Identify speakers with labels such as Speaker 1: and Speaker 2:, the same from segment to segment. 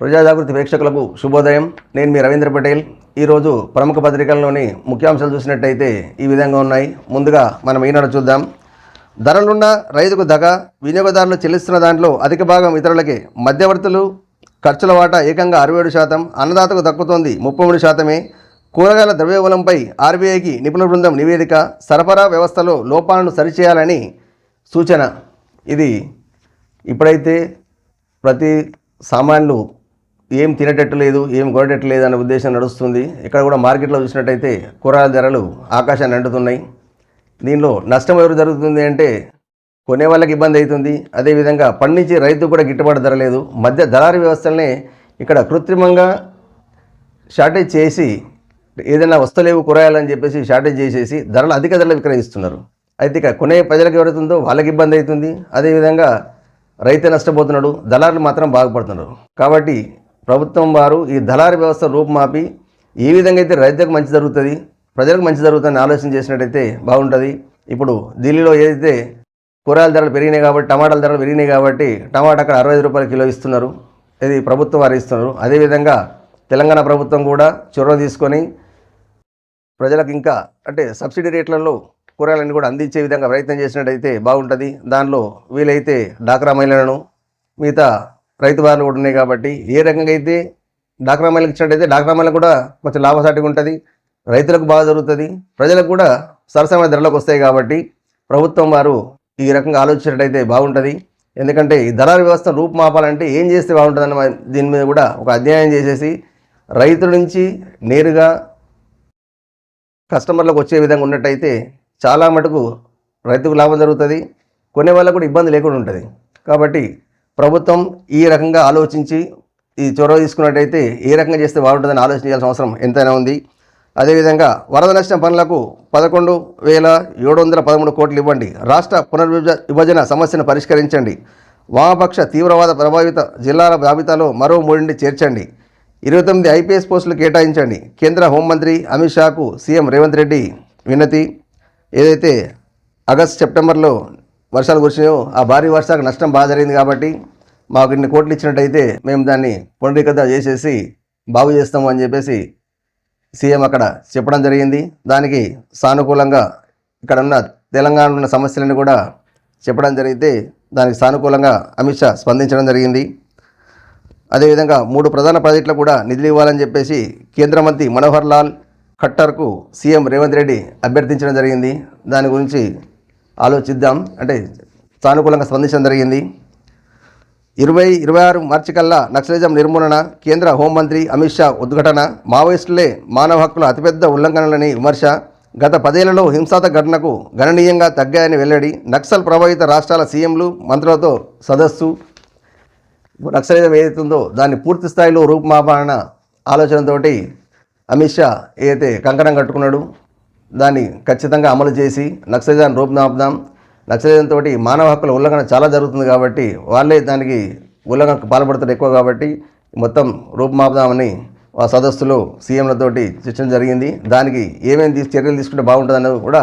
Speaker 1: ప్రజాజాగృతి ప్రేక్షకులకు శుభోదయం. నేను మీ రవీంద్ర పటేల్. ఈరోజు ప్రముఖ పత్రికల్లోని ముఖ్యాంశాలు చూసినట్టయితే ఈ విధంగా ఉన్నాయి. ముందుగా మనం ఈనాడు చూద్దాం. ధరలున్న రైతుకు దగ వినియోగదారులు చెల్లిస్తున్న దాంట్లో అధిక భాగం ఇతరులకే. మధ్యవర్తులు ఖర్చుల వాటా ఏకంగా అరవై ఏడు శాతం అన్నదాతకు దక్కుతోంది ముప్పై మూడు శాతమే. కూరగాయల ద్రవ్యోబలంపై ఆర్బీఐకి నిపుణుల బృందం నివేదిక సరఫరా వ్యవస్థలో లోపాలను సరిచేయాలని సూచన. ఇది ఇప్పుడైతే ప్రతి సామాన్లు ఏం తినేటట్టు లేదు ఏం కొనేటట్టు లేదు అనే ఉద్దేశం నడుస్తుంది. ఇక్కడ కూడా మార్కెట్లో చూసినట్టయితే కూరగాయల ధరలు ఆకాశాన్ని అంటుతున్నాయి. దీనిలో నష్టం ఎవరు జరుగుతుంది అంటే కొనే వాళ్ళకి ఇబ్బంది అవుతుంది. అదేవిధంగా పండించే రైతు కూడా గిట్టుబాటు ధర లేదు. మధ్య దళారీ వ్యవస్థలనే ఇక్కడ కృత్రిమంగా షార్టేజ్ చేసి ఏదైనా వస్తలేవు కూరగాయలని చెప్పేసి షార్టేజ్ చేసేసి ధరలు అధిక ధరలు విక్రయిస్తున్నారు. అయితే ఇక కొనే ప్రజలకు ఎవరైతుందో వాళ్ళకి ఇబ్బంది అవుతుంది. అదేవిధంగా రైతే నష్టపోతున్నాడు దళారులు మాత్రం బాగుపడుతున్నారు. కాబట్టి ప్రభుత్వం వారు ఈ దళారీ వ్యవస్థ రూపుమాపి ఏ విధంగా అయితే రైతులకు మంచి జరుగుతుంది ప్రజలకు మంచి జరుగుతుందని ఆలోచన చేసినట్టయితే బాగుంటుంది. ఇప్పుడు ఢిల్లీలో ఏదైతే కూరగాయల ధరలు పెరిగినాయి కాబట్టి టమాటాల ధరలు పెరిగినాయి కాబట్టి టమాటా అక్కడ అరవై రూపాయల కిలో ఇస్తున్నారు. ఇది ప్రభుత్వం వారు ఇస్తున్నారు. అదేవిధంగా తెలంగాణ ప్రభుత్వం కూడా చొరవ తీసుకొని ప్రజలకు ఇంకా అంటే సబ్సిడీ రేట్లలో కూరగాయలన్నీ కూడా అందించే విధంగా ప్రయత్నం చేసినట్టయితే బాగుంటుంది. దానిలో వీలైతే డాక్రా మహిళలను మిగతా రైతు బాధలు కూడా ఉన్నాయి కాబట్టి ఏ రకంగా అయితే డాక్రా మహిళలకు ఇచ్చినట్టయితే డాక్రా మహిళ కూడా కొంచెం లాభసాటిగా ఉంటుంది. రైతులకు బాగా జరుగుతుంది. ప్రజలకు కూడా సరసమైన ధరలకు వస్తాయి కాబట్టి ప్రభుత్వం వారు ఈ రకంగా ఆలోచించినట్టయితే బాగుంటుంది. ఎందుకంటే ఈ దళారీ వ్యవస్థ రూపుమాపాలంటే ఏం చేస్తే బాగుంటుందని దీని మీద కూడా ఒక అధ్యయనం చేసేసి రైతుల నుంచి నేరుగా కస్టమర్లకు వచ్చే విధంగా ఉన్నట్టయితే చాలా మటుకు రైతుకు లాభం జరుగుతుంది. కొనే వాళ్ళకు కూడా ఇబ్బంది లేకుండా ఉంటుంది. కాబట్టి ప్రభుత్వం ఈ రకంగా ఆలోచించి ఈ చొరవ తీసుకున్నట్టయితే ఏ రకంగా చేస్తే బాగుంటుందని ఆలోచించాల్సిన అవసరం ఎంతైనా ఉంది. అదేవిధంగా వరద నష్టం పనులకు పదకొండు వేల ఏడు వందల పదమూడు కోట్లు ఇవ్వండి. రాష్ట్ర పునర్విభజ విభజన సమస్యను పరిష్కరించండి. వామపక్ష తీవ్రవాద ప్రభావిత జిల్లాల జాబితాలో మరో మూడింటి చేర్చండి. ఇరవై తొమ్మిది ఐపీఎస్ పోస్టులు కేటాయించండి. కేంద్ర హోంమంత్రి అమిత్ షాకు సీఎం రేవంత్ రెడ్డి వినతి ఏదైతే ఆగస్ట్ సెప్టెంబర్లో వర్షాలు కురిసినాయో ఆ భారీ వర్షాలకు నష్టం బాగా జరిగింది కాబట్టి మాకు ఇన్ని కోట్లు ఇచ్చినట్టయితే మేము దాన్ని పునరీకృత చేసేసి బాగు చేస్తాము అని చెప్పేసి సీఎం అక్కడ చెప్పడం జరిగింది. దానికి సానుకూలంగా ఇక్కడ ఉన్న తెలంగాణలో ఉన్న సమస్యలను కూడా చెప్పడం జరిగితే దానికి సానుకూలంగా అమిత్ షా స్పందించడం జరిగింది. అదేవిధంగా మూడు ప్రధాన ప్రాజెక్టులు కూడా నిధులు ఇవ్వాలని చెప్పేసి కేంద్ర మంత్రి మనోహర్ లాల్ ఖట్టర్కు సీఎం రేవంత్ రెడ్డి అభ్యర్థించడం జరిగింది. దాని గురించి ఆలోచిద్దాం. అంటే సానుకూలంగా స్పందించడం జరిగింది. ఇరవై ఇరవై ఆరు మార్చి కల్లా నక్సలిజం నిర్మూలన కేంద్ర హోంమంత్రి అమిత్ షా ఉద్ఘాటన. మావోయిస్టులే మానవ హక్కుల అతిపెద్ద ఉల్లంఘనలని విమర్శ. గత పదేళ్ళలో హింసాత ఘటనకు గణనీయంగా తగ్గాయని వెల్లడి. నక్సల్ ప్రభావిత రాష్ట్రాల సీఎంలు మంత్రులతో సదస్సు. నక్సలిజం ఏదైతుందో దాన్ని పూర్తి స్థాయిలో రూపుమాపాలన్న ఆలోచనతోటి అమిత్ షా ఏదైతే కంకణం కట్టుకున్నాడు దాన్ని ఖచ్చితంగా అమలు చేసి నక్సలిజాన్ని రూపుమాపుదాం. నక్సలిజంతో మానవ హక్కుల ఉల్లంఘన చాలా జరుగుతుంది కాబట్టి వాళ్ళే దానికి ఉల్లంఘనకు పాల్పడుతారు ఎక్కువ కాబట్టి మొత్తం రూపుమాపుదామని ఆ సదస్సులో సీఎంలతోటి చర్చ జరిగింది. దానికి ఏమేమి తీసు చర్యలు తీసుకుంటే బాగుంటుందన్నది కూడా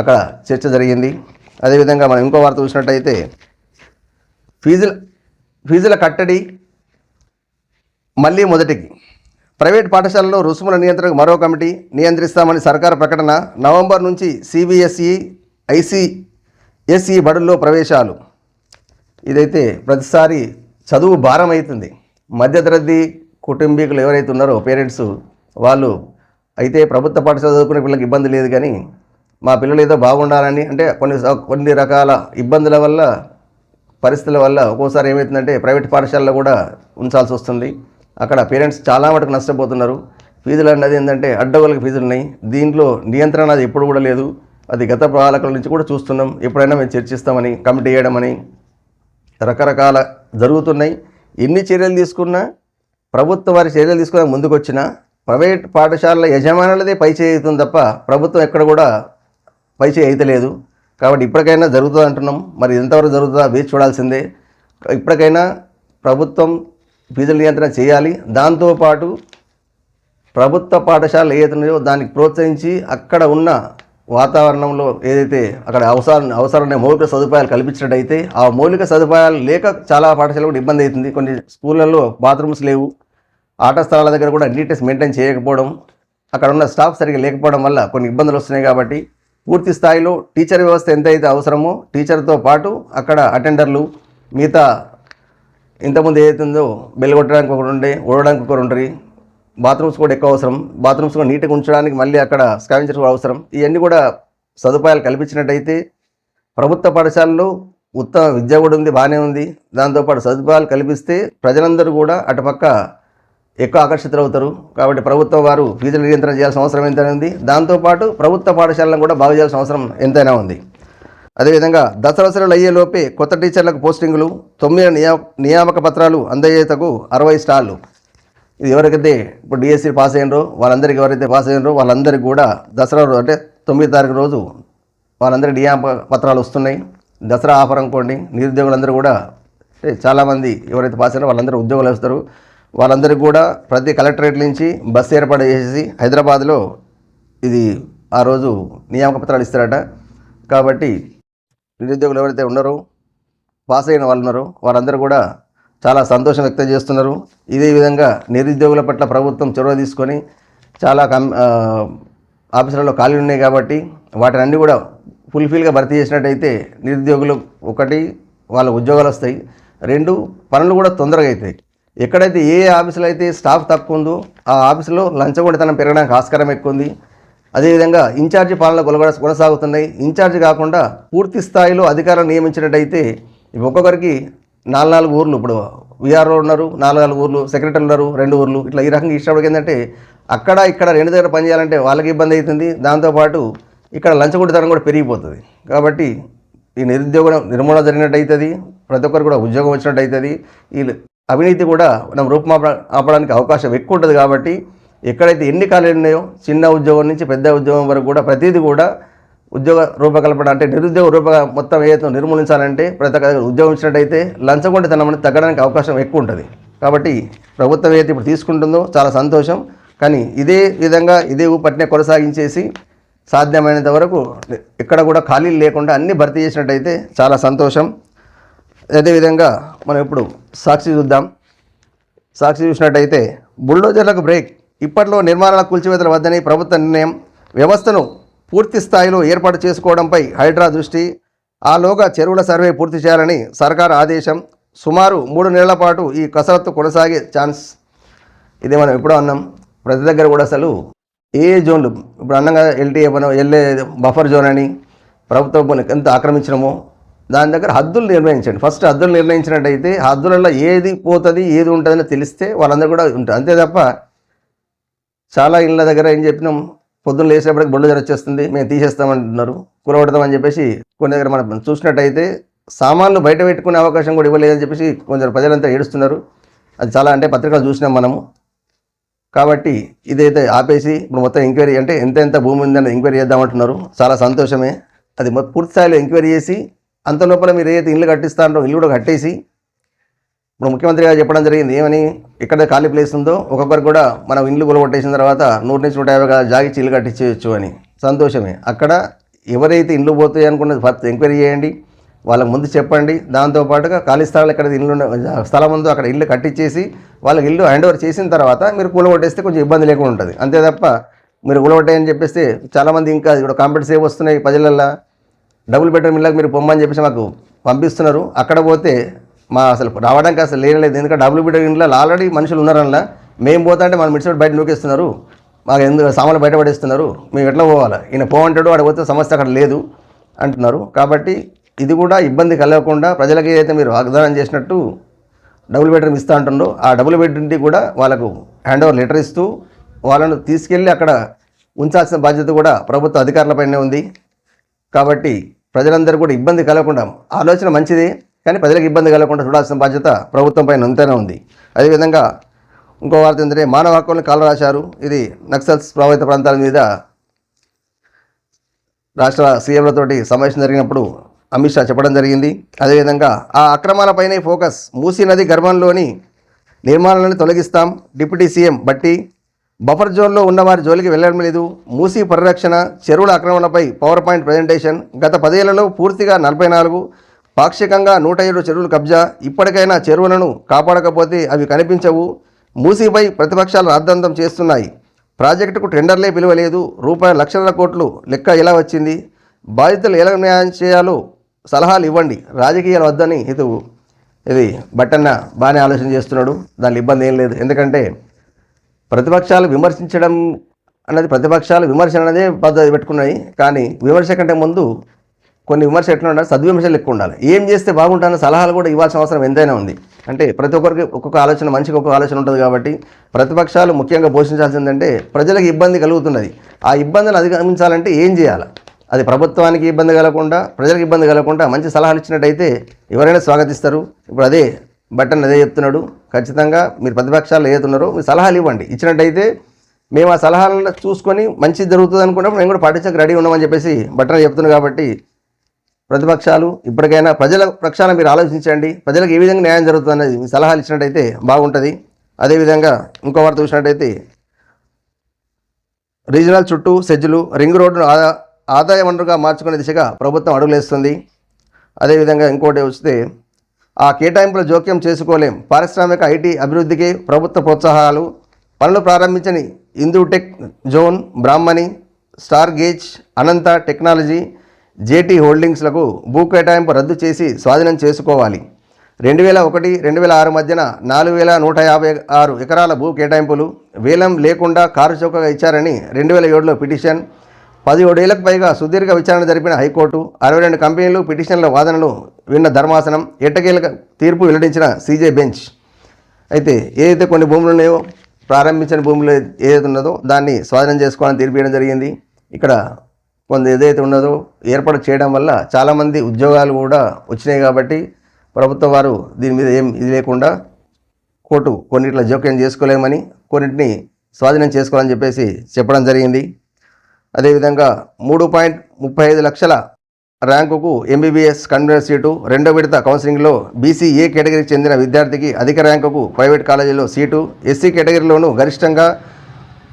Speaker 1: అక్కడ చర్చ జరిగింది. అదేవిధంగా మనం ఇంకో వార్త చూసినట్టయితే ఫీజుల ఫీజుల కట్టడి మళ్ళీ మొదటికి. ప్రైవేట్ పాఠశాలలో రుసుముల నియంత్రణకు మరో కమిటీ నియంత్రిస్తామని సర్కారు ప్రకటన నవంబర్ నుంచి సిబిఎస్ఈ ఐసిఎస్ఈ బడుల్లో ప్రవేశాలు. ఇదైతే ప్రతిసారి చదువు భారం అవుతుంది మధ్యతరగతి కుటుంబీకులు ఎవరైతే ఉన్నారో పేరెంట్స్ వాళ్ళు అయితే ప్రభుత్వ పాఠశాల చదువుకునే పిల్లలకు ఇబ్బంది లేదు కానీ మా పిల్లలు ఏదో బాగుండాలని అంటే కొన్ని కొన్ని రకాల ఇబ్బందుల వల్ల పరిస్థితుల వల్ల ఒక్కోసారి ఏమవుతుందంటే ప్రైవేట్ పాఠశాలలో కూడా ఉంచాల్సి వస్తుంది. అక్కడ పేరెంట్స్ చాలా మటుకు నష్టపోతున్నారు. ఫీజులు అన్నది ఏంటంటే అడ్డగోలకి ఫీజులు ఉన్నాయి. దీంట్లో నియంత్రణ అది ఎప్పుడు కూడా లేదు. అది గత పాలకుల నుంచి కూడా చూస్తున్నాం. ఎప్పుడైనా మేము చర్చిస్తామని కమిటీ వేయడమని రకరకాల జరుగుతున్నాయి. ఎన్ని చర్యలు తీసుకున్నా ప్రభుత్వం వారి చర్యలు తీసుకున్నా ముందుకు వచ్చినా ప్రైవేట్ పాఠశాలల యజమానులదే పై అవుతుంది తప్ప ప్రభుత్వం ఎక్కడ కూడా పై అయితలేదు. కాబట్టి ఇప్పటికైనా జరుగుతుంది అంటున్నాం మరి ఎంతవరకు జరుగుతుందో వేచి చూడాల్సిందే. ఇప్పటికైనా ప్రభుత్వం ఫీజుల నియంత్రణ చేయాలి. దాంతోపాటు ప్రభుత్వ పాఠశాలలు ఏదైతున్నాయో దానికి ప్రోత్సహించి అక్కడ ఉన్న వాతావరణంలో ఏదైతే అక్కడ అవసరం అవసరమైన మౌలిక సదుపాయాలు కల్పించినట్టయితే ఆ మౌలిక సదుపాయాలు లేక చాలా పాఠశాలలు కూడా ఇబ్బంది అవుతుంది. కొన్ని స్కూళ్ళల్లో బాత్రూమ్స్ లేవు. ఆట స్థలాల దగ్గర కూడా నీట్నెస్ మెయింటైన్ చేయకపోవడం అక్కడ ఉన్న స్టాఫ్ సరిగ్గా లేకపోవడం వల్ల కొన్ని ఇబ్బందులు వస్తున్నాయి కాబట్టి పూర్తి స్థాయిలో టీచర్ వ్యవస్థ ఎంతైతే అవసరమో టీచర్తో పాటు అక్కడ అటెండర్లు మిగతా ఇంతకుముందు ఏదైతుందో బెల్ కొట్టడానికి ఒకరు ఉండే ఓడడానికి ఒకరు ఉండరు. బాత్రూమ్స్ కూడా ఎక్కువ అవసరం. బాత్రూమ్స్ కూడా నీట్గా ఉంచడానికి మళ్ళీ అక్కడ స్కావెంజర్స్ కూడా అవసరం. ఇవన్నీ కూడా సదుపాయాలు కల్పించినట్టయితే ప్రభుత్వ పాఠశాలలో ఉత్తమ విద్య కూడా ఉంది బాగానే ఉంది. దాంతోపాటు సదుపాయాలు కల్పిస్తే ప్రజలందరూ కూడా అటుపక్క ఎక్కువ ఆకర్షితులవుతారు. కాబట్టి ప్రభుత్వం వారు ఫీజుల నియంత్రణ చేయాల్సిన అవసరం ఎంతైనా ఉంది. దాంతోపాటు ప్రభుత్వ పాఠశాలను కూడా బాగు చేయాల్సిన అవసరం ఎంతైనా ఉంది. అదేవిధంగా దసరాసరులు అయ్యేలోపే కొత్త టీచర్లకు పోస్టింగులు తొమ్మిది నియామక పత్రాలు అందజేతకు అరవై స్టాళ్ళు ఇది ఎవరికైతే ఇప్పుడు డిఎస్సీ పాస్ అయినరో వాళ్ళందరికీ ఎవరైతే పాస్ అయినరో వాళ్ళందరికీ కూడా దసరా రోజు అంటే తొమ్మిది తారీఖు రోజు వాళ్ళందరికీ నియామక పత్రాలు వస్తున్నాయి. దసరా ఆఫర్ అనుకోండి నిరుద్యోగులందరూ కూడా అంటే చాలామంది ఎవరైతే పాస్ అయినారో వాళ్ళందరూ ఉద్యోగాలు వస్తారు. వాళ్ళందరికీ కూడా ప్రతి కలెక్టరేట్ నుంచి బస్సు ఏర్పాటు చేసేసి హైదరాబాద్లో ఇది ఆ రోజు నియామక పత్రాలు ఇస్తారట. కాబట్టి నిరుద్యోగులు ఎవరైతే ఉన్నారో పాస్ అయిన వాళ్ళు ఉన్నారో వారందరూ కూడా చాలా సంతోషం వ్యక్తం చేస్తున్నారు. ఇదే విధంగా నిరుద్యోగుల పట్ల ప్రభుత్వం చొరవ తీసుకొని చాలా కం ఆఫీసులలో ఖాళీ ఉన్నాయి కాబట్టి వాటిని అన్నీ కూడా ఫుల్ఫిల్గా భర్తీ చేసినట్టయితే నిరుద్యోగులు ఒకటి వాళ్ళ ఉద్యోగాలు వస్తాయి. రెండు పనులు కూడా తొందరగా అవుతాయి. ఎక్కడైతే ఏ ఆఫీసులో అయితే స్టాఫ్ తక్కువ ఉందో ఆ ఆఫీసులో లంచగొండితనం పెరగడానికి ఆస్కారం ఎక్కువ ఉంది. అదేవిధంగా ఇన్ఛార్జి పాలన కొలగడ కొనసాగుతున్నాయి. ఇన్ఛార్జి కాకుండా పూర్తి స్థాయిలో అధికారులు నియమించినట్టయితే ఒక్కొక్కరికి నాలుగు నాలుగు ఊర్లు ఇప్పుడు విఆర్ఓ ఉన్నారు నాలుగు నాలుగు ఊర్లు సెక్రటరీ ఉన్నారు రెండు ఊర్లు. ఇట్లా ఈ రకంగా ఇష్టపడికి ఏంటంటే అక్కడ ఇక్కడ రెండు దగ్గర పనిచేయాలంటే వాళ్ళకి ఇబ్బంది అవుతుంది. దాంతోపాటు ఇక్కడ లంచగొడితనం కూడా పెరిగిపోతుంది. కాబట్టి ఈ నిరుద్యోగ నిర్మూలన జరిగినట్టు అవుతుంది ప్రతి ఒక్కరు కూడా ఉద్యోగం వచ్చినట్టు అవుతుంది ఈ అవినీతి కూడా మనం రూపుమాప ఆపడానికి అవకాశం ఎక్కువ ఉంటుంది కాబట్టి ఎక్కడైతే ఎన్ని కాలేజీలు ఉన్నాయో చిన్న ఉద్యోగం నుంచి పెద్ద ఉద్యోగం వరకు కూడా ప్రతిదీ కూడా ఉద్యోగ రూపకల్పన అంటే నిరుద్యోగ రూప మొత్తం ఏదైతే నిర్మూలించాలంటే ప్రతి ఒక్క ఉద్యోగం ఇచ్చినట్టయితే లంచగొండితనం అనేది తగ్గడానికి అవకాశం ఎక్కువ ఉంటుంది. కాబట్టి ప్రభుత్వం ఏదైతే ఇప్పుడు తీసుకుంటుందో చాలా సంతోషం. కానీ ఇదే విధంగా ఇదే ఊపట్నే కొనసాగించేసి సాధ్యమైనంత వరకు ఎక్కడ కూడా ఖాళీలు లేకుండా అన్ని భర్తీ చేసినట్టయితే చాలా సంతోషం. అదేవిధంగా మనం ఇప్పుడు సాక్షి చూద్దాం. సాక్షి చూసినట్టయితే బుల్డోజర్లకు బ్రేక్. ఇప్పట్లో నిర్మాణాల కూల్చివేతల వద్దని ప్రభుత్వ నిర్ణయం వ్యవస్థను పూర్తి స్థాయిలో ఏర్పాటు చేసుకోవడంపై హైడ్రా దృష్టి. ఆలోగా చెరువుల సర్వే పూర్తి చేయాలని సర్కార్ ఆదేశం. సుమారు మూడు నెలల పాటు ఈ కసరత్తు కొనసాగే ఛాన్స్ ఇది మనం ఎప్పుడో అన్నాం. ప్రతి దగ్గర కూడా అసలు ఏ జోన్లు ఇప్పుడు అన్నంగా ఎల్టీఏ మనం ఎల్ఏ బఫర్ జోన్ అని ప్రభుత్వ ఎంత ఆక్రమించినమో దాని దగ్గర హద్దులు నిర్ణయించండి. ఫస్ట్ హద్దులు నిర్ణయించినట్టయితే హద్దులలో ఏది పోతుంది ఏది ఉంటుందని తెలిస్తే వాళ్ళందరూ కూడా ఉంటారు. అంతే తప్ప చాలా ఇళ్ళ దగ్గర ఏం చెప్పినాం? పొద్దున్న లేచేపటికి బుల్డోజర్ వచ్చేస్తుంది మేము తీసేస్తామంటున్నారు కూలగొడతామని చెప్పేసి కొన్ని దగ్గర మనం చూసినట్టయితే సామాన్లు బయట పెట్టుకునే అవకాశం కూడా ఇవ్వలేదని చెప్పేసి కొంచెం ప్రజలంతా ఏడుస్తున్నారు. అది చాలా అంటే పత్రికలు చూసినాం మనము. కాబట్టి ఇదైతే ఆపేసి ఇప్పుడు మొత్తం ఎంక్వైరీ అంటే ఎంత ఎంత భూమి ఉందని ఎంక్వైరీ చేద్దామంటున్నారు. చాలా సంతోషమే. అది పూర్తి స్థాయిలో ఎంక్వైరీ చేసి అంత లోపల మీరు ఏదైతే ఇల్లు కట్టిస్తారో ఇల్లు కూడా కట్టేసి ఇప్పుడు ముఖ్యమంత్రి గారు చెప్పడం జరిగింది ఏమని? ఎక్కడ ఖాళీ ప్లేస్ ఉందో ఒక్కొక్కరు కూడా మనం ఇల్లు కొలగొట్టేసిన తర్వాత నూట నుంచి నూట యాభై జాగిచ్చి ఇల్లు కట్టించవచ్చు అని. సంతోషమే. అక్కడ ఎవరైతే ఇల్లు పోతాయి అనుకున్నది ఫస్ట్ ఎంక్వైరీ చేయండి వాళ్ళకి ముందు చెప్పండి. దాంతోపాటుగా ఖాళీ స్థలాలు ఎక్కడ ఇల్లు స్థలం ఉందో అక్కడ ఇల్లు కట్టించేసి వాళ్ళకి ఇల్లు హ్యాండ్ ఓవర్ చేసిన తర్వాత మీరు కూలగొట్టేస్తే కొంచెం ఇబ్బంది లేకుండా ఉంటుంది. అంతే తప్ప మీరు కూలగొట్టాయని చెప్పేస్తే చాలామంది ఇంకా ఇక్కడ కాంపిటీస్ ఏవి వస్తున్నాయి ప్రజలల్లో? డబుల్ బెడ్రూమ్ ఇళ్ళకి మీరు పొమ్మని చెప్పేసి మాకు పంపిస్తున్నారు. అక్కడ పోతే మా అసలు రావడానికి అసలు లేనలేదు. ఎందుకంటే డబుల్ బెడ్రూమ్ ఇంట్లో ఆల్రెడీ మనుషులు ఉన్నారనలా మేము పోతా అంటే మన మిడిసైడ్ బయట నూకేస్తున్నారు. మాకు ఎందుకు సామాన్లు బయట పడేస్తున్నారు. మేము ఎట్లా పోవాలి? ఈయన పోవంటాడు అక్కడ పోతే సమస్య అక్కడ లేదు అంటున్నారు. కాబట్టి ఇది కూడా ఇబ్బంది కలగకుండా ప్రజలకి ఏదైతే మీరు వాగ్దానం చేసినట్టు డబుల్ బెడ్రూమ్ ఇస్తా అంటుండో ఆ డబుల్ బెడ్రూమ్కి కూడా వాళ్ళకు హ్యాండ్ ఓవర్ లెటర్ ఇస్తూ వాళ్ళను తీసుకెళ్ళి అక్కడ ఉంచాల్సిన బాధ్యత కూడా ప్రభుత్వ అధికారులపైనే ఉంది. కాబట్టి ప్రజలందరూ కూడా ఇబ్బంది కలగకుండా ఆలోచన మంచిది. కానీ ప్రజలకు ఇబ్బంది కలగకుండా చూడాల్సిన బాధ్యత ప్రభుత్వం పైన ఎంతైనా ఉంది. అదేవిధంగా ఇంకో వార్త ఏంటంటే మానవ హక్కులను కాలరాశారు. ఇది నక్సల్స్ ప్రభావిత ప్రాంతాల మీద రాష్ట్ర సీఎంలతోటి సమావేశం జరిగినప్పుడు అమిత్ షా చెప్పడం జరిగింది. అదేవిధంగా ఆ అక్రమాలపైనే ఫోకస్ మూసీ నది గర్భంలోని నిర్మాణాలను తొలగిస్తాం. డిప్యూటీ సీఎం బట్టి బఫర్ జోన్లో ఉన్నవారి జోలికి వెళ్ళడం లేదు. మూసీ పరిరక్షణ చెరువుల ఆక్రమణపై పవర్ పాయింట్ ప్రజెంటేషన్ గత పదేళ్ళలో పూర్తిగా నలభై నాలుగు పాక్షికంగా నూట ఏడు చెరువులు కబ్జా ఇప్పటికైనా చెరువులను కాపాడకపోతే అవి కనిపించవు. మూసీపై ప్రతిపక్షాలు రాద్ధాంతం చేస్తున్నాయి. ప్రాజెక్టుకు టెండర్లే పిలువలేదు. రూపాయల లక్షల కోట్లు లెక్క ఎలా వచ్చింది? బాధితులు ఎలా న్యాయం చేయాలో సలహాలు ఇవ్వండి. రాజకీయాలు వద్దని హితువు. ఇది బట్టన్న బాగానే ఆలోచన చేస్తున్నాడు. దాని ఇబ్బంది ఏం లేదు. ఎందుకంటే ప్రతిపక్షాలు విమర్శించడం అన్నది ప్రతిపక్షాలు విమర్శ అనేది పద్ధతి పెట్టుకున్నాయి. కానీ విమర్శ కంటే ముందు కొన్ని విమర్శ ఎట్లా ఉండాలి? సద్విమర్శలు ఎక్కువ ఉండాలి. ఏం చేస్తే బాగుంటుందన్న సలహాలు కూడా ఇవ్వాల్సిన అవసరం ఎంతైనా ఉంది. అంటే ప్రతి ఒక్కరికి ఒక్కొక్క ఆలోచన మనిషికి ఒక్కొక్క ఆలోచన ఉంటుంది కాబట్టి ప్రతిపక్షాలు ముఖ్యంగా పోషించాల్సిందంటే ప్రజలకు ఇబ్బంది కలుగుతున్నది. ఆ ఇబ్బందులు అధిగమించాలంటే ఏం చేయాలి? అది ప్రభుత్వానికి ఇబ్బంది కలగకుండా ప్రజలకు ఇబ్బంది కలగకుండా మంచి సలహాలు ఇచ్చినట్టయితే ఎవరైనా స్వాగతిస్తారు. ఇప్పుడు అదే బట్టన్ అదే చెప్తున్నాడు. ఖచ్చితంగా మీరు ప్రతిపక్షాలు ఏదైతున్నారో మీరు సలహాలు ఇవ్వండి. ఇచ్చినట్టయితే మేము ఆ సలహాలను చూసుకొని మంచి జరుగుతుంది అనుకున్నప్పుడు మేము కూడా పాటించక రెడీ ఉన్నామని చెప్పేసి బట్టన చెప్తున్నాను కాబట్టి ప్రతిపక్షాలు ఇప్పటికైనా ప్రజల పక్షాన మీరు ఆలోచించండి. ప్రజలకు ఏ విధంగా న్యాయం జరుగుతుంది అనేది మీ సలహాలు ఇచ్చినట్టయితే బాగుంటుంది. అదేవిధంగా ఇంకో వార్త చూసినట్టయితే రీజనల్ చుట్టూ సెజ్జులు రింగ్ రోడ్డును ఆదా ఆదాయ వనరుగా మార్చుకునే దిశగా ప్రభుత్వం అడుగులేస్తుంది. అదేవిధంగా ఇంకోటి వస్తే ఆ కేటాయింపుల జోక్యం చేసుకోలేం. పారిశ్రామిక ఐటీ అభివృద్ధికి ప్రభుత్వ ప్రోత్సాహాలు. పనులు ప్రారంభించని Hindu tech zone Brahmani star gaze Anantha technology JT హోల్డింగ్స్లకు భూ కేటాయింపు రద్దు చేసి స్వాధీనం చేసుకోవాలి. రెండు వేల ఒకటి రెండు వేల ఆరు మధ్యన నాలుగు వేల నూట యాభై ఆరు ఎకరాల భూ కేటాయింపులు వేలం లేకుండా కారు చౌకగా ఇచ్చారని రెండు వేల ఏడులో పిటిషన్. పదిహేడేళ్ళకు పైగా సుదీర్ఘ విచారణ జరిపిన హైకోర్టు అరవై రెండు కంపెనీలు పిటిషన్ల వాదనలు విన్న ధర్మాసనం ఎట్టకేలకు తీర్పు వెల్లడించిన సీజే బెంచ్. అయితే ఏదైతే కొన్ని భూములు ఉన్నాయో ప్రారంభించిన భూములు ఏదైతే ఉన్నదో దాన్ని స్వాధీనం చేసుకోవాలని తీర్పు ఇవ్వడం జరిగింది. ఇక్కడ కొంత ఏదైతే ఉన్నదో ఏర్పాటు చేయడం వల్ల చాలామంది ఉద్యోగాలు కూడా వచ్చినాయి కాబట్టి ప్రభుత్వం వారు దీని మీద ఏం ఇది లేకుండా కోర్టు కొన్నిట్లో జోక్యం చేసుకోలేమని కొన్నింటిని స్వాధీనం చేసుకోవాలని చెప్పేసి చెప్పడం జరిగింది. అదేవిధంగా మూడు పాయింట్ ముప్పై ఐదు లక్షల ర్యాంకుకు ఎంబీబీఎస్ కన్వీనర్ సీటు రెండో విడత కౌన్సిలింగ్లో బీసీ ఏ కేటగిరీకి చెందిన విద్యార్థికి అధిక ర్యాంకుకు ప్రైవేట్ కాలేజీలో సీటు ఎస్సీ కేటగిరీలోనూ గరిష్టంగా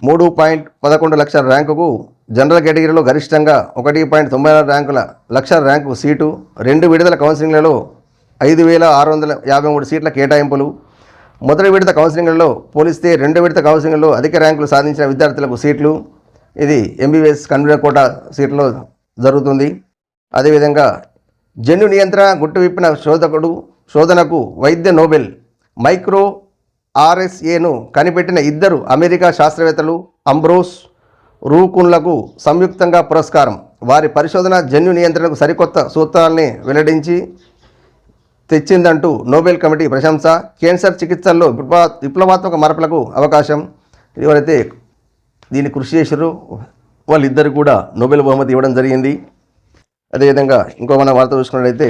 Speaker 1: మూడు పాయింట్ పదకొండు లక్షల ర్యాంకుకు జనరల్ కేటగిరీలో గరిష్టంగా ఒకటి పాయింట్ తొంభై ఆరు ర్యాంకుల లక్షల ర్యాంకు సీటు రెండు విడుదల కౌన్సిలింగ్లలో ఐదు వేల ఆరు వందల యాభై మూడు సీట్ల కేటాయింపులు. మొదటి విడత కౌన్సిలింగ్లలో పోలిస్తే రెండు విడత కౌన్సిలింగ్లో అధిక ర్యాంకులు సాధించిన విద్యార్థులకు సీట్లు. ఇది ఎంబీబీఎస్ కన్వీనర్ కోట సీట్లో జరుగుతుంది. అదేవిధంగా జన్యు నియంత్రణ గుట్టు విప్పిన శోధకుడు శోధనకు వైద్య నోబెల్ మైక్రో ఆర్ఎస్ఏను కనిపెట్టిన ఇద్దరు అమెరికా శాస్త్రవేత్తలు అంబ్రోస్ రూకున్లకు సంయుక్తంగా పురస్కారం. వారి పరిశోధన జన్యు నియంత్రణకు సరికొత్త సూత్రాల్ని వెల్లడించి తెచ్చిందంటూ నోబెల్ కమిటీ ప్రశంస. క్యాన్సర్ చికిత్సల్లో విప్లవా విప్లవాత్మక మార్పులకు అవకాశం. ఎవరైతే దీన్ని కృషి చేశారో వాళ్ళిద్దరు కూడా నోబెల్ బహుమతి ఇవ్వడం జరిగింది. అదేవిధంగా ఇంకో మన వార్త చూసుకున్నట్లయితే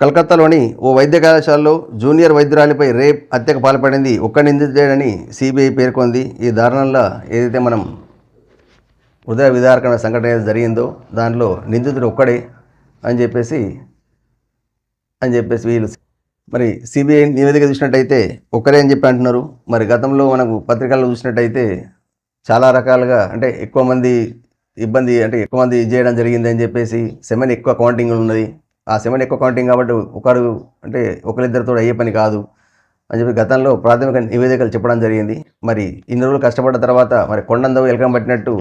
Speaker 1: కలకత్తాలోని ఓ వైద్య కళాశాలలో జూనియర్ వైద్యురాలిపై రేప్ హత్యకు పాల్పడింది ఒక్క నిందితుడని సిబిఐ పేర్కొంది. ఈ దారుణంలో ఏదైతే మనం హృదయ విదారకమైన సంఘటన జరిగిందో దానిలో నిందితుడు ఒక్కడే అని చెప్పేసి అని చెప్పేసి వీళ్ళు మరి సిబిఐ నివేదిక చూసినట్టయితే ఒక్కరే అని చెప్పి అంటున్నారు. మరి గతంలో మనకు పత్రికల్లో చూసినట్టయితే చాలా రకాలుగా అంటే ఎక్కువ మంది ఇబ్బంది అంటే ఎక్కువ మంది ఇది చేయడం జరిగింది అని చెప్పేసి సెమెన్ ఎక్కువ కౌంటింగ్ ఉన్నది. ఆ సిమెంట్ ఎక్కువ కౌంటింగ్ కాబట్టి ఒకరు అంటే ఒకరిద్దరితో అయ్యే పని కాదు అని చెప్పి గతంలో ప్రాథమిక నివేదికలు చెప్పడం జరిగింది. మరి ఇన్ని రోజులు కష్టపడ్డ తర్వాత మరి కొండందవు ఎలకం పట్టినట్టు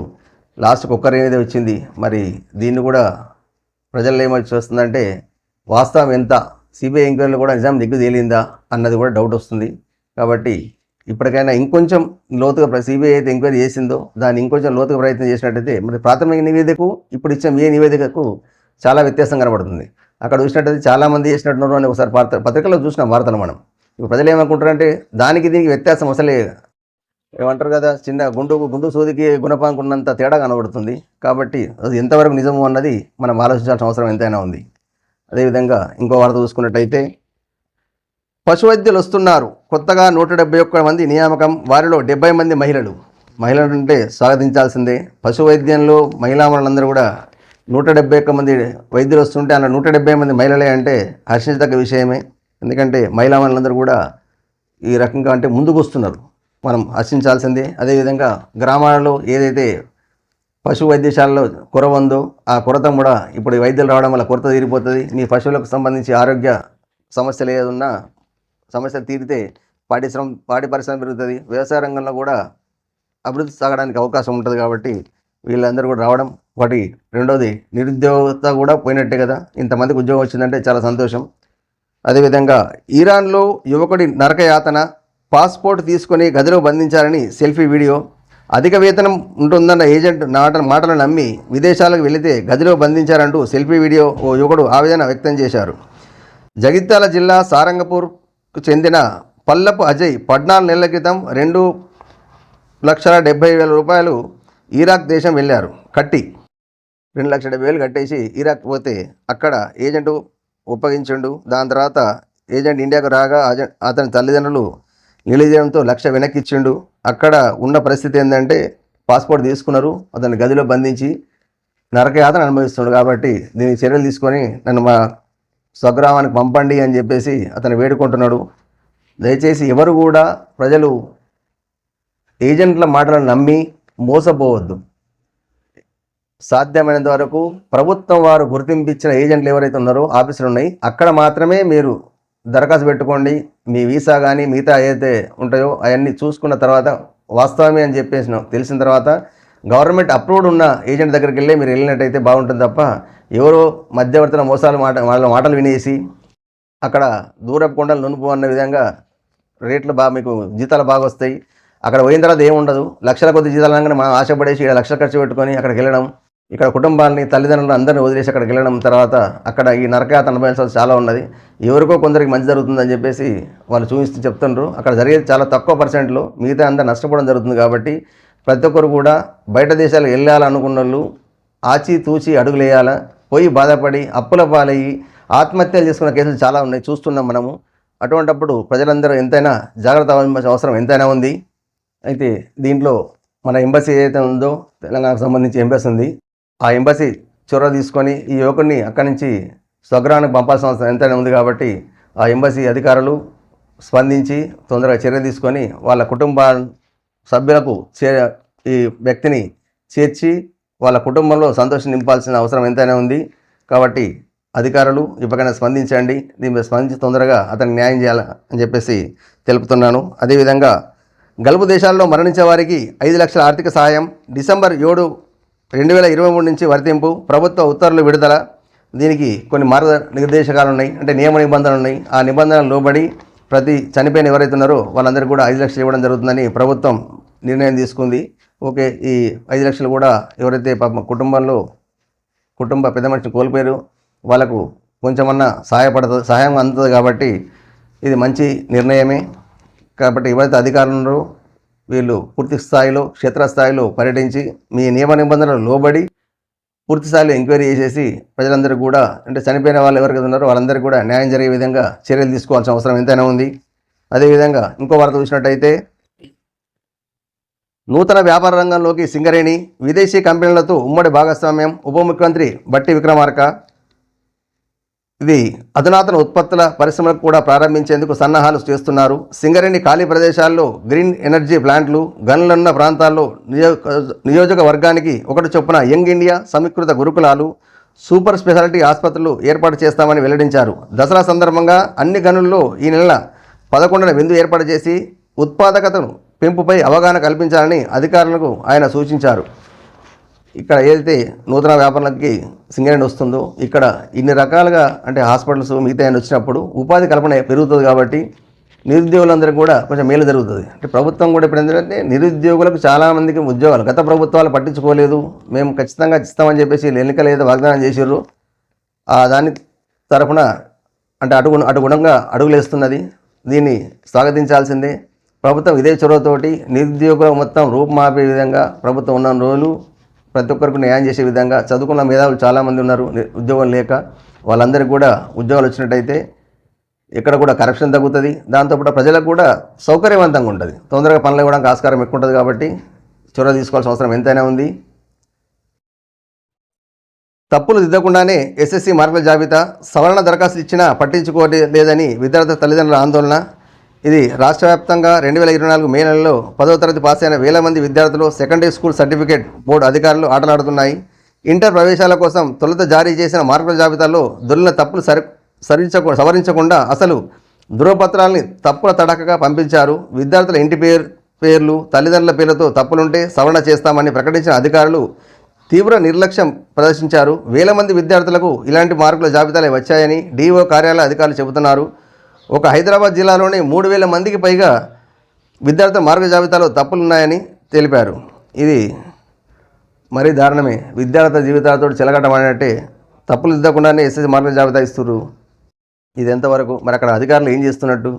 Speaker 1: లాస్ట్కి ఒక్కరు అనేది వచ్చింది. మరి దీన్ని కూడా ప్రజల్లో ఏమొచ్చి వస్తుందంటే వాస్తవం ఎంత? సిబిఐ ఎంక్వైరీలో కూడా నిజాం దిగ్గు తేలిందా అన్నది కూడా డౌట్ వస్తుంది. కాబట్టి ఇప్పటికైనా ఇంకొంచెం లోతుగా సిబిఐ అయితే ఎంక్వైరీ చేసిందో దాన్ని ఇంకొంచెం లోతుగా ప్రయత్నం చేసినట్టయితే మరి ప్రాథమిక నివేదికకు ఇప్పుడు ఇచ్చిన ఏ నివేదికకు చాలా వ్యత్యాసం కనబడుతుంది. అక్కడ చూసినట్టయితే చాలామంది చేసినట్టున్నారు అని ఒకసారి వార్త పత్రికల్లో చూసిన వార్తలు మనం. ఇప్పుడు ప్రజలు ఏమనుకుంటారంటే దానికి దీనికి వ్యత్యాసం అసలే ఏమంటారు కదా చిన్న గుండు గుండు సూదికి గుణపాంకున్నంత తేడా కనబడుతుంది. కాబట్టి అది ఎంతవరకు నిజము అన్నది మనం ఆలోచించాల్సిన అవసరం ఎంతైనా ఉంది. అదేవిధంగా ఇంకో వార్త చూసుకున్నట్టయితే పశు వైద్యులు వస్తున్నారు కొత్తగా నూట డెబ్బై ఒక్క మంది నియామకం వారిలో డెబ్బై మంది మహిళలు. మహిళలు అంటే స్వాగతించాల్సిందే. పశు వైద్యంలో మహిళామణులందరూ కూడా నూట డెబ్బై ఒక్క మంది వైద్యులు వస్తుంటే అలా నూట డెబ్బై మంది మహిళలే అంటే హర్షించదగ్గ విషయమే. ఎందుకంటే మహిళామణులందరూ కూడా ఈ రకంగా అంటే ముందుకు వస్తున్నారు మనం హర్షించాల్సిందే. అదేవిధంగా గ్రామాలలో ఏదైతే పశు వైద్యశాలలో కొరవ ఉందో ఆ కొరత కూడా ఇప్పుడు వైద్యులు రావడం వల్ల కొరత తీరిపోతుంది. మీ పశువులకు సంబంధించి ఆరోగ్య సమస్యలు ఏదన్నా సమస్యలు తీరితే పాటిశ్రమ పాడి పరిశ్రమ పెరుగుతుంది. వ్యవసాయ రంగంలో కూడా అభివృద్ధి సాగడానికి అవకాశం ఉంటుంది కాబట్టి వీళ్ళందరూ కూడా రావడం ఒకటి. రెండోది నిరుద్యోగత కూడా పోయినట్టే కదా. ఇంతమందికి ఉద్యోగం వచ్చిందంటే చాలా సంతోషం. అదేవిధంగా ఇరాన్లో యువకుడి నరకయాతన పాస్పోర్ట్ తీసుకొని గదిలో బంధించారని సెల్ఫీ వీడియో అధిక వేతనం ఉంటుందన్న ఏజెంట్ నాట మాటలు నమ్మి విదేశాలకు వెళితే గదిలో బంధించారంటూ సెల్ఫీ వీడియో ఓ యువకుడు ఆవేదన వ్యక్తం చేశారు. జగిత్యాల జిల్లా సారంగపూర్కు చెందిన పల్లపు అజయ్ పద్నాలుగు నెలల క్రితం రెండు లక్షల డెబ్బై వేల రూపాయలు ఇరాక్ దేశం వెళ్ళారు. కట్టి రెండు లక్షల డెబ్బై వేలు కట్టేసి ఇరాక్ పోతే అక్కడ ఏజెంట్ ఒప్పగించండు. దాని తర్వాత ఏజెంట్ ఇండియాకు రాగా అతని తల్లిదండ్రులు నిలదీయడంతో లక్ష వెనక్కి ఇచ్చిండు అక్కడ ఉన్న పరిస్థితి ఏంటంటే పాస్పోర్ట్ తీసుకున్నారు. అతన్ని గదిలో బంధించి నరకయాతన అనుభవిస్తున్నాడు కాబట్టి దీనికి చర్యలు తీసుకొని నన్ను మా స్వగ్రామానికి పంపండి అని చెప్పేసి అతను వేడుకుంటున్నాడు. దయచేసి ఎవరు కూడా ప్రజలు ఏజెంట్ల మాటలను నమ్మి మోసపోవద్దు. సాధ్యమైనంత వరకు ప్రభుత్వం వారు గుర్తింపించిన ఏజెంట్లు ఎవరైతే ఉన్నారో ఆఫీసులు ఉన్నాయి అక్కడ మాత్రమే మీరు దరఖాస్తు పెట్టుకోండి. మీ వీసా కానీ మిగతా ఏదైతే ఉంటాయో అవన్నీ చూసుకున్న తర్వాత వాస్తవమే అని చెప్పేసి తెలిసిన తర్వాత గవర్నమెంట్ అప్రూవ్డ్ ఉన్న ఏజెంట్ దగ్గరికి వెళ్ళి మీరు వెళ్ళినట్టయితే బాగుంటుంది తప్ప ఎవరో మధ్యవర్తుల మోసాలు మాట వాళ్ళ మాటలు వినేసి అక్కడ దూరపు కొండలు నునుపు అన్న విధంగా రేట్లు బాగా మీకు జీతాలు బాగా వస్తాయి. అక్కడ పోయిన తర్వాత ఏముండదు? లక్షల కొద్ది జీతాలు అనగానే మనం ఆశపడేసి ఇక్కడ లక్షలు ఖర్చు పెట్టుకొని అక్కడికి వెళ్ళడం ఇక్కడ కుటుంబాన్ని తల్లిదండ్రులు అందరిని వదిలేసి అక్కడికి వెళ్ళడం తర్వాత అక్కడ ఈ నరకయాత అనుభవించాల్సి చాలా ఉన్నది. ఎవరికో కొందరికి మంచి జరుగుతుందని చెప్పేసి వాళ్ళు చూపిస్తూ చెప్తుండ్రు. అక్కడ జరిగేది చాలా తక్కువ పర్సెంట్లో మిగతా అందరూ నష్టపోవడం జరుగుతుంది కాబట్టి ప్రతి ఒక్కరు కూడా బయట దేశాలకు వెళ్ళాలనుకున్న వాళ్ళు ఆచి తూచి అడుగులు వేయాలా పోయి బాధపడి అప్పుల పాలయ్యి ఆత్మహత్యలు చేసుకున్న కేసులు చాలా ఉన్నాయి. చూస్తున్నాం మనము. అటువంటప్పుడు ప్రజలందరూ ఎంతైనా జాగ్రత్త అవసరం ఎంతైనా ఉంది. అయితే దీంట్లో మన ఎంబసీ ఏదైతే ఉందో తెలంగాణకు సంబంధించి ఎంబసీ ఉంది ఆ ఎంబసీ చొరవ తీసుకొని ఈ యువకుడిని అక్కడి నుంచి స్వగ్రహానికి పంపాల్సిన అవసరం ఎంతైనా ఉంది కాబట్టి ఆ ఎంబసీ అధికారులు స్పందించి తొందరగా చర్య తీసుకొని వాళ్ళ కుటుంబ సభ్యులకు చే ఈ వ్యక్తిని చేర్చి వాళ్ళ కుటుంబంలో సంతోషం నింపాల్సిన అవసరం ఎంతైనా ఉంది కాబట్టి అధికారులు ఇప్పటికైనా స్పందించండి దీని మీద స్పందించి తొందరగా అతను న్యాయం చేయాలని చెప్పేసి తెలుపుతున్నాను. అదేవిధంగా గల్ఫ్ దేశాల్లో మరణించే వారికి ఐదు లక్షల ఆర్థిక సహాయం డిసెంబర్ ఏడు రెండు వేల ఇరవై మూడు నుంచి వర్తింపు ప్రభుత్వ ఉత్తర్వులు విడుదల. దీనికి కొన్ని మార్గ నిర్దేశకాలు ఉన్నాయి అంటే నియమ నిబంధనలు ఉన్నాయి ఆ నిబంధనలు లోబడి ప్రతి చనిపోయిన ఎవరైతే ఉన్నారో వాళ్ళందరికీ కూడా ఐదు లక్షలు ఇవ్వడం జరుగుతుందని ప్రభుత్వం నిర్ణయం తీసుకుంది. ఓకే ఈ ఐదు లక్షలు కూడా ఎవరైతే పాపం కుటుంబంలో కుటుంబ పెద్ద మనిషిని కోల్పోయారు వాళ్ళకు కొంచెమన్నా సహాయపడుతుంది సహాయం అందుతుంది కాబట్టి ఇది మంచి నిర్ణయమే. కాబట్టి ఎవరైతే అధికారులు ఉన్నారో వీళ్ళు పూర్తి స్థాయిలో క్షేత్రస్థాయిలో పర్యటించి మీ నియమ నిబంధనలు లోబడి పూర్తి స్థాయిలో ఎంక్వైరీ చేసేసి ప్రజలందరూ కూడా అంటే చనిపోయిన వాళ్ళు ఎవరికైతే ఉన్నారో వాళ్ళందరూ కూడా న్యాయం జరిగే విధంగా చర్యలు తీసుకోవాల్సిన అవసరం ఎంతైనా ఉంది. అదేవిధంగా ఇంకో వార్త చూసినట్టయితే నూతన వ్యాపార రంగంలోకి సింగరేణి విదేశీ కంపెనీలతో ఉమ్మడి భాగస్వామ్యం ఉప ముఖ్యమంత్రి బట్టి విక్రమార్క ఇది అధునాతన ఉత్పత్తుల పరిశ్రమలకు కూడా ప్రారంభించేందుకు సన్నాహాలు చేస్తున్నారు. సింగరేణి ఖాళీ ప్రదేశాల్లో గ్రీన్ ఎనర్జీ ప్లాంట్లు గనులున్న ప్రాంతాల్లో నియోజక నియోజకవర్గానికి ఒకటి చొప్పున యంగ్ ఇండియా సమీకృత గురుకులాలు సూపర్ స్పెషాలిటీ ఆసుపత్రులు ఏర్పాటు చేస్తామని వెల్లడించారు. దసరా సందర్భంగా అన్ని గనుల్లో ఈ నెల పదకొండున విందు ఏర్పాటు చేసి ఉత్పాదకతను పెంపుపై అవగాహన కల్పించాలని అధికారులకు ఆయన సూచించారు. ఇక్కడ ఏదైతే నూతన వ్యాపారాలకి సింగరేణి వస్తుందో ఇక్కడ ఇన్ని రకాలుగా అంటే హాస్పిటల్స్ మిగతా వచ్చినప్పుడు ఉపాధి కల్పన పెరుగుతుంది కాబట్టి నిరుద్యోగులందరికీ కూడా కొంచెం మేలు జరుగుతుంది. అంటే ప్రభుత్వం కూడా ఇప్పుడు ఏంటంటే నిరుద్యోగులకు చాలామందికి ఉద్యోగాలు గత ప్రభుత్వాలు పట్టించుకోలేదు మేము ఖచ్చితంగా ఇస్తామని చెప్పేసి ఎన్నికలు ఏదో వాగ్దానం చేసారు ఆ దాని తరఫున అంటే అటు అటుగుణంగా అడుగులేస్తున్నది. దీన్ని స్వాగతించాల్సిందే. ప్రభుత్వం ఇదే చొరవతోటి నిరుద్యోగుల మొత్తం రూపుమాపే విధంగా ప్రభుత్వం ఉన్న రోజులు ప్రతి ఒక్కరికి న్యాయం చేసే విధంగా చదువుకున్న మేధావులు చాలామంది ఉన్నారు ఉద్యోగం లేక. వాళ్ళందరికీ కూడా ఉద్యోగాలు వచ్చినట్టయితే ఇక్కడ కూడా కరప్షన్ తగ్గుతుంది. దాంతోపాటు ప్రజలకు కూడా సౌకర్యవంతంగా ఉంటుంది. తొందరగా పనులు ఇవ్వడానికి ఆస్కారం ఎక్కువ ఉంటుంది కాబట్టి చొరవ తీసుకోవాల్సిన అవసరం ఎంతైనా ఉంది. తప్పులు దిద్దకుండానే ఎస్ఎస్సి మార్కుల జాబితా సవరణ దరఖాస్తులు ఇచ్చినా పట్టించుకోలేదని విద్యార్థి తల్లిదండ్రుల ఆందోళన. ఇది రాష్ట్ర వ్యాప్తంగా రెండు వేల ఇరవై నాలుగు మే నెలలో పదో తరగతి పాస్ అయిన వేల మంది విద్యార్థులు సెకండరీ స్కూల్ సర్టిఫికేట్ బోర్డు అధికారులు ఆటలాడుతున్నాయి. ఇంటర్ ప్రవేశాల కోసం తొలుత జారీ చేసిన మార్కుల జాబితాలో దొరిన తప్పులు సరి సరించకు సవరించకుండా అసలు ధృవపత్రాల్ని తప్పుల తడకగా పంపించారు. విద్యార్థుల ఇంటి పేరు పేర్లు తల్లిదండ్రుల పేర్లతో తప్పులుంటే సవరణ చేస్తామని ప్రకటించిన అధికారులు తీవ్ర నిర్లక్ష్యం ప్రదర్శించారు. వేల మంది విద్యార్థులకు ఇలాంటి మార్కుల జాబితాలే వచ్చాయని డీఓ కార్యాలయ అధికారులు చెబుతున్నారు. ఒక హైదరాబాద్ జిల్లాలోని మూడు వేల మందికి పైగా విద్యార్థుల మార్గ జాబితాలో తప్పులున్నాయని తెలిపారు. ఇది మరీ దారుణమే. విద్యార్థుల జీవితాలతో చెలగటమన్నట్టే తప్పులు దిద్దకుండానే ఎస్ఎస్సి మార్గ జాబితా ఇస్తున్నారు ఇది ఎంతవరకు? మరి అక్కడ అధికారులు ఏం చేస్తున్నట్టు?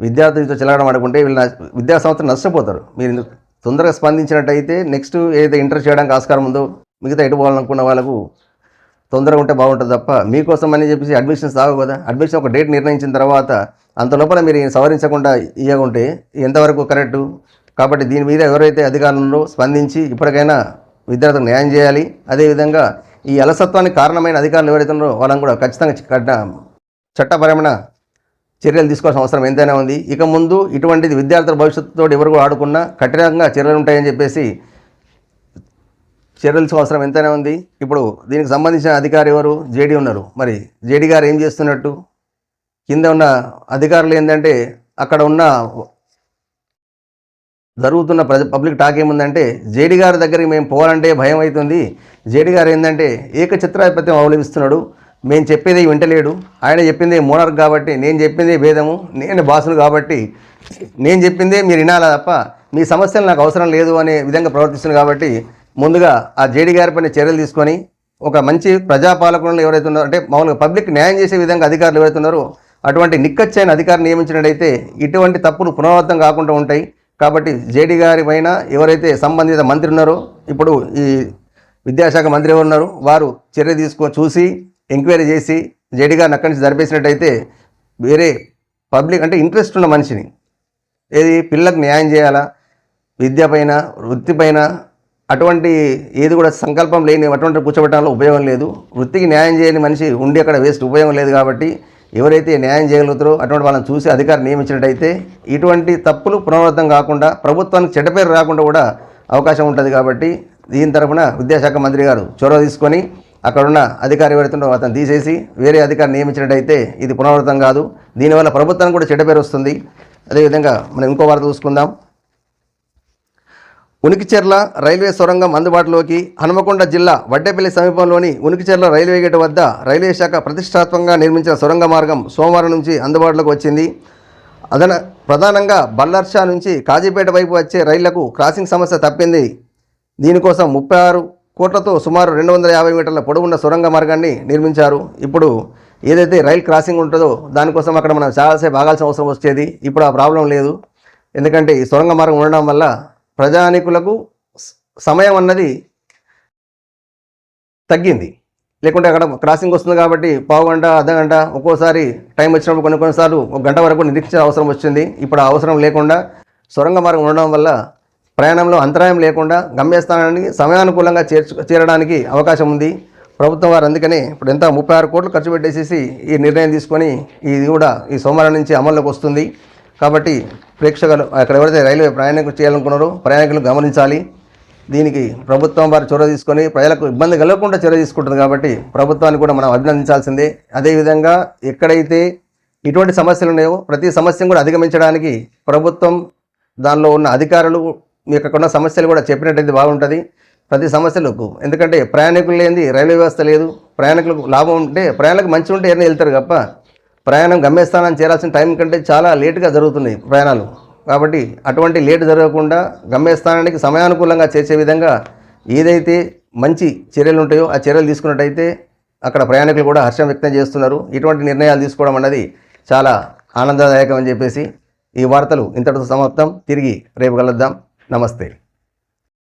Speaker 1: విద్యార్థులతో చెలగడం అనుకుంటే వీళ్ళు విద్యా సంస్థలు నష్టపోతారు. మీరు తొందరగా స్పందించినట్టయితే నెక్స్ట్ ఏదైతే ఇంటర్ చేయడానికి ఆస్కారం ఉందో మిగతా ఎటు పోవాలనుకున్న వాళ్ళకు తొందరగా ఉంటే బాగుంటుంది తప్ప మీకోసం అని చెప్పేసి అడ్మిషన్స్ ఆగవు కదా. అడ్మిషన్ ఒక డేట్ నిర్ణయించిన తర్వాత అంత లోపల మీరు సవరించకుండా ఇవ్వకుంటే ఎంతవరకు కరెక్టు? కాబట్టి దీని మీద ఎవరైతే అధికారులు స్పందించి ఇప్పటికైనా విద్యార్థులకు న్యాయం చేయాలి. అదేవిధంగా ఈ అలసత్వానికి కారణమైన అధికారులు ఎవరైతే ఉన్నారో వాళ్ళని కూడా ఖచ్చితంగా చట్టపరమైన చర్యలు తీసుకోవాల్సిన అవసరం ఎంతైనా ఉంది. ఇక ముందు ఇటువంటిది విద్యార్థుల భవిష్యత్తుతో ఎవరు కూడా ఆడుకున్నా కఠినంగా చర్యలు ఉంటాయని చెప్పేసి చర్యలు అవసరం ఎంతైనా ఉంది. ఇప్పుడు దీనికి సంబంధించిన అధికారి ఎవరు? జేడీ ఉన్నారు. మరి జేడీ గారు ఏం చేస్తున్నట్టు? కింద ఉన్న అధికారులు ఏంటంటే అక్కడ ఉన్న జరుగుతున్న ప్రజ పబ్లిక్ టాక్ ఏముందంటే జేడీ గారి దగ్గరికి మేము పోవాలంటే భయం అవుతుంది. జేడీ గారు ఏంటంటే ఏకచిత్రాధిపత్యం అవలంబిస్తున్నాడు. మేము చెప్పేది వింటలేడు. ఆయన చెప్పింది మోనర్క్ కాబట్టి నేను చెప్పింది భేదము. నేను బాసులు కాబట్టి నేను చెప్పిందే మీరు వినాలా తప్ప మీ సమస్యలు నాకు అవసరం లేదు అనే విధంగా ప్రవర్తిస్తుంది కాబట్టి ముందుగా ఆ జేడీ గారి పైన చర్యలు తీసుకొని ఒక మంచి ప్రజాపాలకులను ఎవరైతే ఉన్నారో అంటే మామూలుగా పబ్లిక్ న్యాయం చేసే విధంగా అధికారులు ఎవరైతే ఉన్నారో అటువంటి నిక్కచ్చైన అధికారిని నియమించినట్టయితే ఇటువంటి తప్పులు పునరావృతం కాకుండా ఉంటాయి. కాబట్టి జేడీ గారి పైన ఎవరైతే సంబంధిత మంత్రి ఉన్నారో ఇప్పుడు ఈ విద్యాశాఖ మంత్రి ఎవరు ఉన్నారు వారు చర్య తీసుకొని చూసి ఎంక్వైరీ చేసి జేడీ గారిని అక్కడి నుంచి జరిపేసినట్టయితే వేరే పబ్లిక్ అంటే ఇంట్రెస్ట్ ఉన్న మనిషిని. ఏది పిల్లలకు న్యాయం చేయాలా? విద్య పైన వృత్తి పైన అటువంటి ఏది కూడా సంకల్పం లేని అటువంటి కూర్చోబెట్టడంలో ఉపయోగం లేదు. వృత్తికి న్యాయం చేయని మనిషి ఉండి అక్కడ వేస్ట్ ఉపయోగం లేదు కాబట్టి ఎవరైతే న్యాయం చేయగలుగుతారో అటువంటి వాళ్ళని చూసి అధికారం నియమించినట్టయితే ఇటువంటి తప్పులు పునరావృతం కాకుండా ప్రభుత్వానికి చెడ్డపేరు రాకుండా కూడా అవకాశం ఉంటుంది కాబట్టి దీని తరఫున విద్యాశాఖ మంత్రి గారు చొరవ తీసుకొని అక్కడున్న అధికారి ఎవరైతుండో అతను తీసేసి వేరే అధికారి నియమించినట్టయితే ఇది పునరావృతం కాదు. దీనివల్ల ప్రభుత్వానికి కూడా చెడ్డ పేరు వస్తుంది. అదేవిధంగా మనం ఇంకో వార్త చూసుకుందాం. ఉనికిచెర్ల రైల్వే సొరంగం అందుబాటులోకి హనుమకొండ జిల్లా వడ్డేపల్లి సమీపంలోని ఉనికిచెర్ల రైల్వే గేట్ వద్ద రైల్వే శాఖ ప్రతిష్టాత్మకంగా నిర్మించిన సొరంగ మార్గం సోమవారం నుంచి అందుబాటులోకి వచ్చింది. అదన ప్రధానంగా బల్లర్షా నుంచి కాజీపేట వైపు వచ్చే రైళ్ళకు క్రాసింగ్ సమస్య తప్పింది. దీనికోసం ముప్పై ఆరు కోట్లతో సుమారు రెండు వందల యాభై మీటర్ల పొడవున్న సొరంగ మార్గాన్ని నిర్మించారు. ఇప్పుడు ఏదైతే రైల్ క్రాసింగ్ ఉంటుందో దానికోసం అక్కడ మనం చాలాసేపు ఆగాల్సిన అవసరం వచ్చేది. ఇప్పుడు ఆ ప్రాబ్లం లేదు. ఎందుకంటే ఈ సొరంగ మార్గం ఉండడం వల్ల ప్రజానికులకు సమయం అన్నది తగ్గింది. లేకుంటే అక్కడ క్రాసింగ్ వస్తుంది కాబట్టి పావు గంట అర్ధగంట ఒక్కోసారి టైం వచ్చినప్పుడు కొన్ని కొన్నిసార్లు ఒక గంట వరకు నిరీక్షించే అవసరం వచ్చింది. ఇప్పుడు ఆ అవసరం లేకుండా సొరంగ మార్గం ఉండడం వల్ల ప్రయాణంలో అంతరాయం లేకుండా గమ్యస్థానానికి సమయానుకూలంగా చేర్చు చేరడానికి అవకాశం ఉంది. ప్రభుత్వం వారు అందుకనే ఇప్పుడు ఎంత ముప్పై ఆరు కోట్లు ఖర్చు పెట్టేసేసి ఈ నిర్ణయం తీసుకొని ఇది కూడా ఈ సోమవారం నుంచి అమల్లోకి వస్తుంది. కాబట్టి ప్రేక్షకులు అక్కడ ఎవరైతే రైల్వే ప్రయాణికులు చేయాలనుకున్నారో ప్రయాణికులు గమనించాలి. దీనికి ప్రభుత్వం వారు చొరవ తీసుకొని ప్రజలకు ఇబ్బంది కలగకుండా చొరవ తీసుకుంటుంది కాబట్టి ప్రభుత్వాన్ని కూడా మనం అభినందించాల్సిందే. అదేవిధంగా ఎక్కడైతే ఇటువంటి సమస్యలు ఉన్నాయో ప్రతి సమస్యను కూడా అధిగమించడానికి ప్రభుత్వం దానిలో ఉన్న అధికారులు మీకు అక్కడ ఉన్న సమస్యలు కూడా చెప్పినట్టయితే బాగుంటుంది. ప్రతి సమస్యలకు ఎందుకంటే ప్రయాణికులు లేనిది రైల్వే వ్యవస్థ లేదు. ప్రయాణికులకు లాభం ఉంటే ప్రయాణికులకు మంచి ఉంటే ఎవరైనా వెళ్తారు తప్ప ప్రయాణం గమ్యస్థానాన్ని చేరాల్సిన టైం కంటే చాలా లేటుగా జరుగుతున్నాయి ప్రయాణాలు. కాబట్టి అటువంటి లేటు జరగకుండా గమ్యస్థానానికి సమయానుకూలంగా చేసే విధంగా ఏదైతే మంచి చర్యలు ఉంటాయో ఆ చర్యలు తీసుకున్నట్టయితే అక్కడ ప్రయాణికులు కూడా హర్షం వ్యక్తం చేస్తున్నారు. ఇటువంటి నిర్ణయాలు తీసుకోవడం అన్నది చాలా ఆనందదాయకం అని చెప్పేసి ఈ వార్తలు ఇంతటితో సమాప్తం. తిరిగి రేపు కలుద్దాం. నమస్తే.